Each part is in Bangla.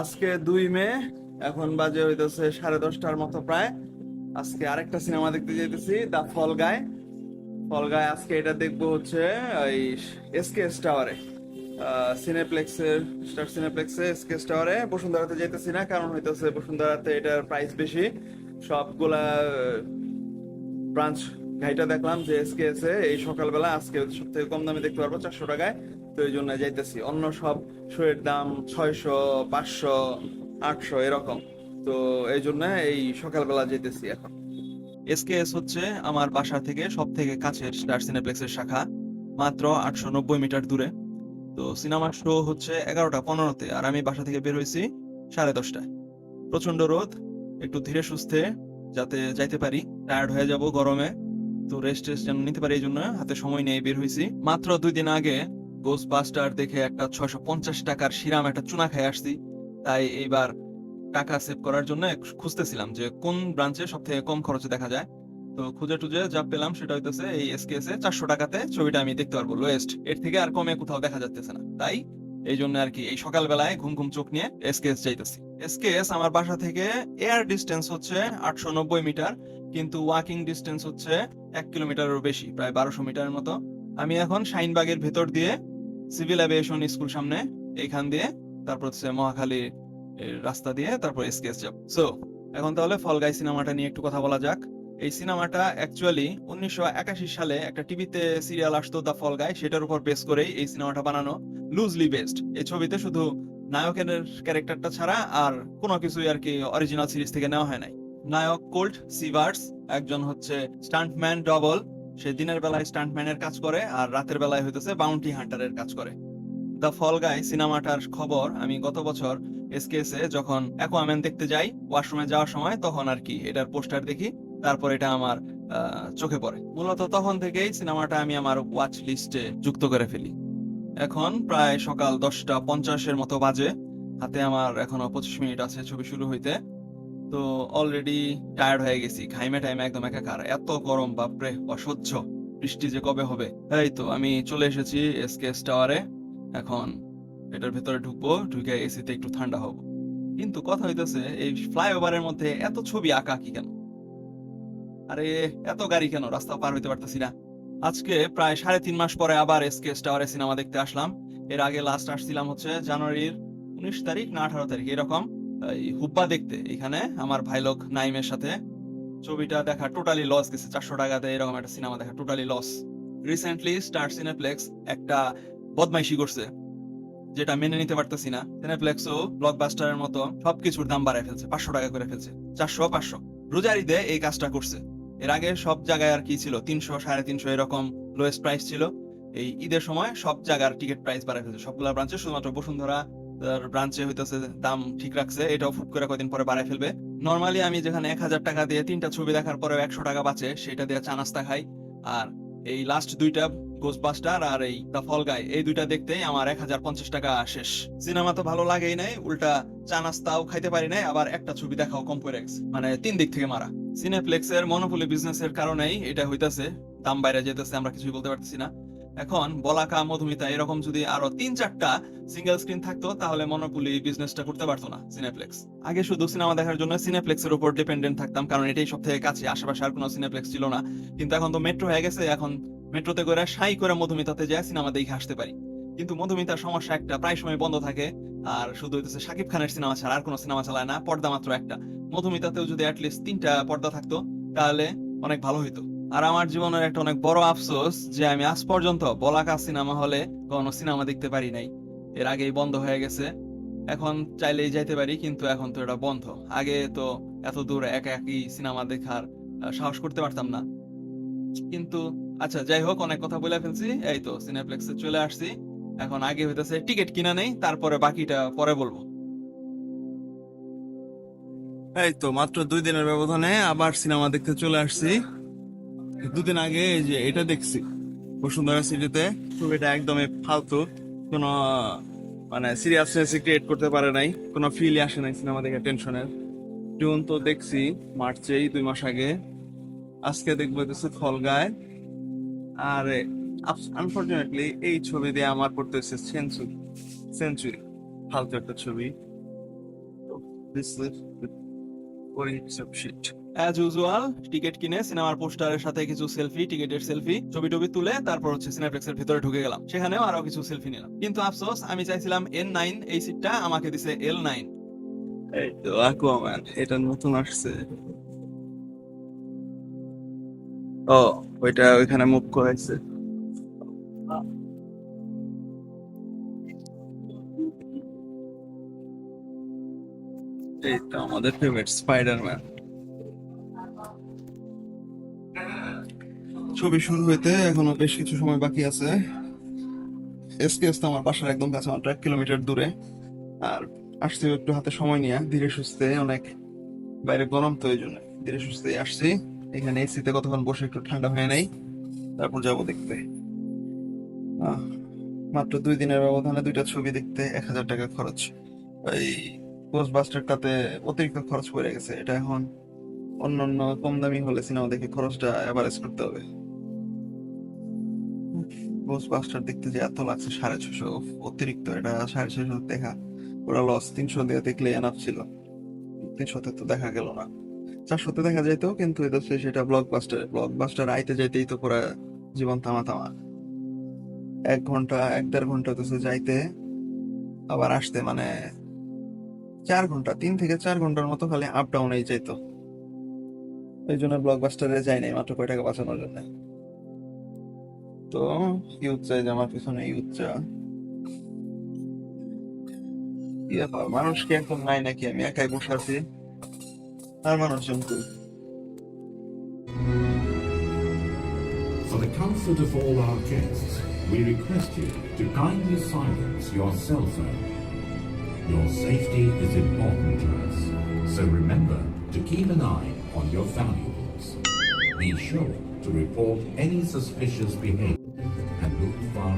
আজকে দুই মে, এখন বাজে হইতেছে সাড়ে দশটার মতো প্রায়। আজকে আরেকটা সিনেমা দেখতে যেতেছি দা ফল গায়। ফল গায়, আজকে এটা দেখব হচ্ছে এই এসকেএস টাওয়ারে। সিনেপ্লেক্সের স্টার সিনেপ্লেক্সে এসকেএস টাওয়ারে। বসুন্ধরাতে যেতেছি না, কারণ হইতেছে বসুন্ধরাতে এটার প্রাইস বেশি। সবগুলা ব্রাঞ্চ গাড়িটা দেখলাম যে এসকেএস এ এই সকালবেলা আজকে সব থেকে কম দামে দেখতে পারব চারশো টাকায়। তো এই জন্য যাইতেছি। অন্য সব শোয়ের দাম ছয়শো, পাঁচশো, আটশো এরকম। তো এই জন্য এই সকালবেলা যেতেছি এখন। এসকেএস হচ্ছে আমার বাসা থেকে সব থেকে কাছের স্টার সিনেপ্লেক্সের শাখা, মাত্র আটশো নব্বই মিটার দূরে। তো সিনেমা শো হচ্ছে এগারোটা পনেরোতে আর আমি বাসা থেকে বের হয়েছি সাড়ে দশটায়। প্রচণ্ড রোদ, একটু ধীরে সুস্থে যাতে যাইতে পারি। টায়ার্ড হয়ে যাব গরমে। তো রেস্ট টেস্ট যেন নিতে পারি এই জন্য হাতে সময় নিয়ে বের হয়েছি। মাত্র দুই দিন আগে গোস বাস্টার দেখে একটা ছয়শো পঞ্চাশ টাকার শিরাম একটা চুনা খেয়ে আসছি। তাই এইবার টাকা সেভ করার জন্য খুঁজতেছিলাম যে কোন ব্রাঞ্চে সব থেকে কম খরচে দেখা যায়। তো খুঁজে টুজে যা পেলাম সেটা হইতেছে এই এসকেএস এ চারশো টাকাতে ছবিটা আমি দেখতে পারব লোয়েস্ট এর থেকে আর কমে কোথাও দেখা যাচ্ছে না। তাই এই জন্য আর কি এই সকালবেলায় ঘুম ঘুম চোখ নিয়ে এসকেএস যাইতেছি। এসকেএস আমার বাসা থেকে এয়ার ডিস্টেন্স হচ্ছে আটশো নব্বই মিটার। কিন্তু ওয়াকিং ডিস্টেন্স হচ্ছে এক কিলোমিটারেরও বেশি, প্রায় বারোশো মিটারের মতো। আমি এখন শাইনবাগের ভেতর দিয়ে সিভিল অ্যাভিয়েশন স্কুল সামনে এইখান দিয়ে, তারপর হচ্ছে মহাখালী রাস্তা দিয়ে তারপর এসকেএস যাব। সো এখন তাহলে ফলগাই সিনেমাটা নিয়ে একটু কথা বলা যাক। এই সিনেমাটা অ্যাকচুয়ালি উনিশশো একাশি সালে একটা টিভিতে সিরিয়াল আসতো দ্য ফল গাই সেটার উপর বেস করেই এই সিনেমাটা বানানো। লুজলি বেসড এই ছবিতে শুধু নায়কের ক্যারেক্টারটা ছাড়া আর কোনো কিছুই আর কি অরিজিনাল সিরিজ থেকে নেওয়া হয় নাই। নায়ক কোল্ট সিভার্স, একজন হচ্ছে স্টান্টম্যান ডবল। সে দিনের বেলায় স্টান্টম্যানের কাজ করে আর রাতের বেলায় হইতেছে বাউন্টি হান্টারের কাজ করে। দ্য ফল গাই সিনেমাটার খবর, আমি গত বছর যখন দেখতে যাই, ওয়াশরুমে যাওয়ার সময়, তখন আর কি এটার পোস্টার দেখি, তারপর এটা আমার চোখে পড়ে। মূলত তখন থেকেই সিনেমাটা আমি আমার ওয়াচ লিস্টে যুক্ত করে ফেলি। এখন প্রায় সকাল দশটা পঞ্চাশের মতো বাজে। হাতে আমার এখনও পঁচিশ মিনিট আছে ছবি শুরু হইতে। তো অলরেডি টায়ার্ড হয়ে গেছি। ঘাইমে টাইমে একদম একাকার। এত গরম, বাপরে, অসহ্য। বৃষ্টি যে কবে হবে? এই তো, আমি চলে এসেছি এসকেএস টাওয়ারে এখন এটার ভেতরে ঢুকবো, ঢুকে এসিতে একটু ঠান্ডা হব। কিন্তু কথা হইতেছে, এই ফ্লাইওভারের মধ্যে এত ছবি আঁকা কি কেন? আরে, এত গাড়ি কেন? রাস্তা পার হইতে পারতেছি না। আজকে প্রায় সাড়ে তিন মাস পরে আবার এসকেএস টাওয়ারে সিনেমা দেখতে আসলাম। এর আগে লাস্ট আসছিলাম হচ্ছে জানুয়ারির উনিশ তারিখ না আঠারো তারিখ, এরকম। এই হুব্বা দেখতে, এখানে আমার ভাই লোক নাইমের সাথে। ছবিটা দেখা টোটালি লস গেছে, চারশো টাকাতে এরকম একটা সিনেমা দেখা totally loss recently Star Cineplex একটা বদমাইশি করছে, যেটা মেনে নিতে পারতেছি না। সিনেপ্লেক্সও ব্লকবাস্টারের মতো সবকিছুর দাম বাড়ায় ফেলছে, পাঁচশো টাকা করে ফেলছে, চারশো, পাঁচশো। রোজারিতে এই কাজটা করছে। এর আগে সব জায়গায় আর কি ছিল, তিনশো, সাড়ে তিনশো এরকম লোয়েস্ট প্রাইস ছিল। এই ঈদের সময় সব জায়গার টিকিট প্রাইস বাড়ায় ফেলছে, সবগুলা ব্রাঞ্চে শুধুমাত্র বসুন্ধরা ব্রাঞ্চে হইতেছে দাম ঠিক রাখছে, এটাও ফুট করে কয়দিন পরে বাড়ায় ফেলবে। নর্মালি আমি যেখানে এক হাজার টাকা দিয়ে তিনটা ছবি দেখার একশো টাকা বাঁচে, সেটা দিয়ে খাই। আর এই লাস্ট দুইটা গোসবাস্টার আর এই দ্য ফল গাই এই দুইটা দেখতেই আমার এক হাজার পঞ্চাশ টাকা শেষ। সিনেমা তো ভালো লাগেই নাই, উল্টা চা নাস্তাও খাইতে পারি নাই, আবার একটা ছবি দেখাও কম মানে তিন দিক থেকে মারা। সিনেপ্লেক্স এর মনোপলি বিজনেস এর কারণেই এটা হইতাছে, দাম বাইরে যেতেছে, আমরা কিছুই বলতে পারতেছি না। এখন বলাকা, মধুমিতা এরকম যদি আরও তিন চারটা সিঙ্গেল স্ক্রিন থাকতো, তাহলে মনোপলি বিজনেসটা করতে পারতো না সিনেপ্লেক্স আগে শুধু সিনেমা দেখার জন্য সিনেপ্লেক্স এর উপর ডিপেন্ডেন্ট থাকতাম, কারণ এটাই সব থেকে কাছে। আশেপাশে আর কোনো সিনেপ্লেক্স ছিল না। কিন্তু এখন তো মেট্রো হয়ে গেছে, এখন মেট্রোতে করে সাই করে মধুমিতাতে যায় সিনেমা দেখে আসতে পারি। কিন্তু মধুমিতার সমস্যা একটা, প্রায় সময় বন্ধ থাকে। আর শুধু হইতেছে শাকিব খানের সিনেমা ছাড়া, আর কোনো সিনেমা চালায় না, পর্দা মাত্র একটা। মধুমিতাতেও যদি অ্যাটলিস্ট তিনটা পর্দা থাকতো, তাহলে অনেক ভালো হইতো। আর আমার জীবনের একটা অনেক বড় আফসোস যে আমি আজ পর্যন্ত বলাকা সিনেমা হলে কোনো সিনেমা দেখতে পারি নাই। এর আগেই বন্ধ হয়ে গেছে। এখন চাইলেই যাইতে পারি, কিন্তু এখন তো এটা বন্ধ। আগে তো এত দূর একা একই সিনেমা দেখার সাহস করতে পারতাম না। কিন্তু আচ্ছা যাই হোক, অনেক কথা বলে ফেলছি। এই তো সিনেপ্লেক্সে চলে আসছি। এখন আগে হইতেছে টিকিট কিনা নেই, তারপরে বাকিটা পরে বলব। এই তো, মাত্র দুই দিনের ব্যবধানে আবার সিনেমা দেখতে চলে আসছি। দুদিন আগে যে এটা দেখছি, বসুন্ধরা সিটিতে ছবিটা একদমই ফালতু। কোনো মানে সিরিয়াসনেস ক্রিয়েট করতে পারে নাই, কোনো ফিলই আসে নাই সিনেমা দেখে টেনশনের জুন তো দেখছি, মার্চেই, দুই মাস আগে। আজকে দেখব হচ্ছে ফল গায় আর আনফর্চুনেটলি এই ছবি দিয়ে আমার পড়তে হচ্ছে সেঞ্চুরি সেঞ্চুরি ফালতু একটা ছবি. অ্যাজ ইউজুয়াল টিকিট কিনে সিনেমার পোস্টারের সাথে কিছু সেলফি টিকিটের সেলফি ছবি টবি তুলে তারপর হচ্ছে সিনেপ্লেক্সের ভিতরে ঢুকে গেলাম। সেখানেও আরও কিছু সেলফি নিলাম। কিন্তু আফসোস, আমি চাইছিলাম এন নাইন এই সিটটা আমাকে দিছে এল নাইন এটা নতুন আসছে। ও, ওইটা ওইখানে মুভ করেছে এই তো, আমাদের ফেভারিট স্পাইডারম্যান ছবি শুরু হইতে এখনও বেশ কিছু সময় বাকি আছে। এসকেএস তো আমার বাসার একদম কাছে, মাত্র এক কিলোমিটার দূরে। আর আসছি একটু হাতে সময় নিয়ে, ধীরে সুস্থে, অনেক বাইরে গরম তো এই জন্য ধীরে সুস্থে আসছি। এখানে এসিতে কতক্ষণ বসে একটু ঠান্ডা হয়ে নাই, তারপর যাব দেখতে। মাত্র দুই দিনের ব্যবধানে দুইটা ছবি দেখতে এক হাজার টাকা খরচ। এই পোস্ট বাস্টারটাতে অতিরিক্ত খরচ পড়ে গেছে। এটা এখন অন্য অন্য কম দামি হলে সিনেমা দেখে খরচটা অ্যাভারেজ করতে হবে। পোস্ট বাস্টার দেখতে যে এত লাগছে, সাড়ে ছশো অতিরিক্ত, এটা সাড়ে ছশো দেখা। ওরা লস তিনশো দিয়ে দেখলে এনাফ ছিল। তিনশোতে তো দেখা গেল না। চারশোতে দেখা যাইতো, কিন্তু হচ্ছে সেটা ব্লক বাস্টার ব্লক বাস্টার আইতে যাইতেই তো পুরা জীবন তামা তামা এক ঘণ্টা, এক দেড় ঘণ্টা তো যাইতে, আবার আসতে মানে চার ঘণ্টা, তিন থেকে চার ঘণ্টার মতো খালি আপ ডাউনেই যাইতো। এই জন্য ব্লক বাস্টারে যাই নাই, মাত্র কয় টাকা বাঁচানোর জন্য। তো ইউথ চাই যে আমার পিছনে ইউথ চা কি ব্যাপার মানুষ কি একদম নাই নাকি আমি একাই বসে আছি আর মানুষজন কই For the comfort of all our guests, we request you to kindly silence your cell phone. Your safety is important to us, so remember to keep an eye on your valuables. Be sure to report any suspicious behavior and look far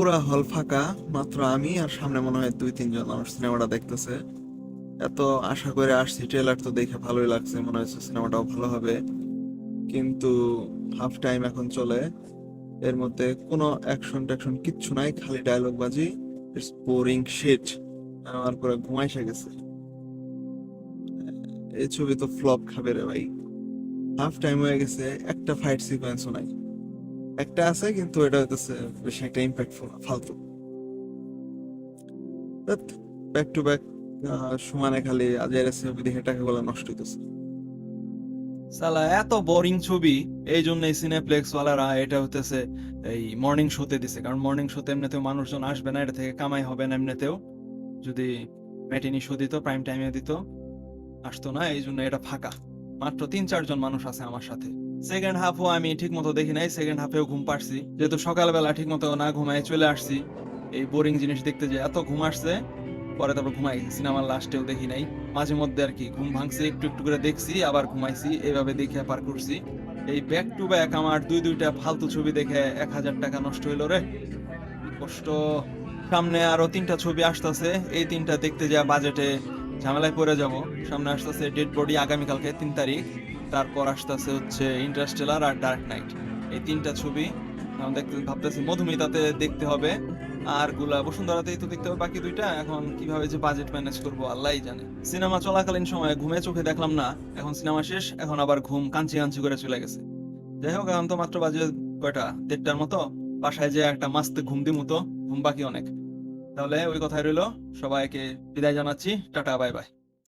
পুরা হল ফাঁকা, মাত্র আমি আর সামনে মনে হয় দুই, তিনজন মানুষ সিনেমাটা দেখতেছে। এত আশা করে আসছি ট্রেলার তো দেখে ভালোই লাগছে, মনে হচ্ছে সিনেমাটাও ভালো হবে। কিন্তু হাফ টাইম এখন চলে। এর মধ্যে কোনো অ্যাকশন ট্যাকশন কিচ্ছু নাই, খালি ডায়লগ বাজি ইটস বোরিং শিট আমার পুরো ঘুমাইসা গেছে। এই ছবি তো ফ্লপ খাবে রে ভাই। হাফ টাইম হয়ে গেছে, একটা ফাইট সিকোয়েন্সও নাই। একটা আছে, কিন্তু এটা হইতেছে বেশি একটা ইম্প্যাক্টফুল ফালতু। ব্যাক টু ব্যাক সমানে খালি আজের ছবি দেখে টাকাগুলো নষ্ট হইতেছে। সালা, এত বোরিং ছবি এই জন্যই সিনেপ্লেক্স ওয়ালারা এটা হতেছে এই মর্নিং শোতে দিছে, কারণ মর্নিং শোতে এমনিতেও মানুষজন আসবে না, এটা থেকে কামাই হবে না এমনিতেও। যদি ম্যাটিনি শো দিত প্রাইম টাইমে দিত, আসতো না এই জন্য এটা ফাঁকা। মাত্র তিন চারজন মানুষ আছে আমার সাথে। সেকেন্ড হাফও আমি ঠিক মতো দেখি নাই সেকেন্ড হাফেও ঘুম পারছি যেহেতু সকালবেলা ঠিক মতো না ঘুমায় চলে আসছি, এই বোরিং জিনিস দেখতে যে এত ঘুম আসছে, পরে তারপর ঘুমাই। সিনেমার লাস্টেও দেখি নাই, মাঝে মধ্যে আর কি, ঘুম ভাঙছে, একটু একটু করে দেখছি, আবার ঘুমাইছি এইভাবে দেখে পার করছি। এই ব্যাক টু ব্যাক আমার দুই দুইটা ফালতু ছবি দেখে এক হাজার টাকা নষ্ট হইল রে। কষ্ট। সামনে আরও তিনটা ছবি আসতেছে, এই তিনটা দেখতে যা বাজেটে ঝামেলায় পড়ে যাব। সামনে আসতেছে ডেড বডি আগামীকালকে তিন তারিখ। তারপর আসতেছে হচ্ছে ইন্টারস্টেলার আর ডার্ক নাইট এই তিনটা ছবি দেখতে ভাবতেছি, মধুমিতাতে দেখতে হবে। আরগুলা বসুন্ধরাতেই তো দেখতে হবে বাকি দুইটা। এখন কীভাবে যে বাজেট ম্যানেজ করব, আল্লাহই জানে। সিনেমা চলাকালীন সময় ঘুমে চোখে দেখলাম না। এখন সিনেমা শেষ, এখন আবার ঘুম কাঞ্চি কাঞ্চি করে চলে গেছে। যাই হোক, এখন তো মাত্র বাজে কয়টা? দেড়টার মতো। বাসায় যে একটা মাস্ত ঘুম দি মতো ঘুম বাকি অনেক। তাহলে ওই কথাই রইল। সবাইকে বিদায় জানাচ্ছি। টাটা, বাই বাই।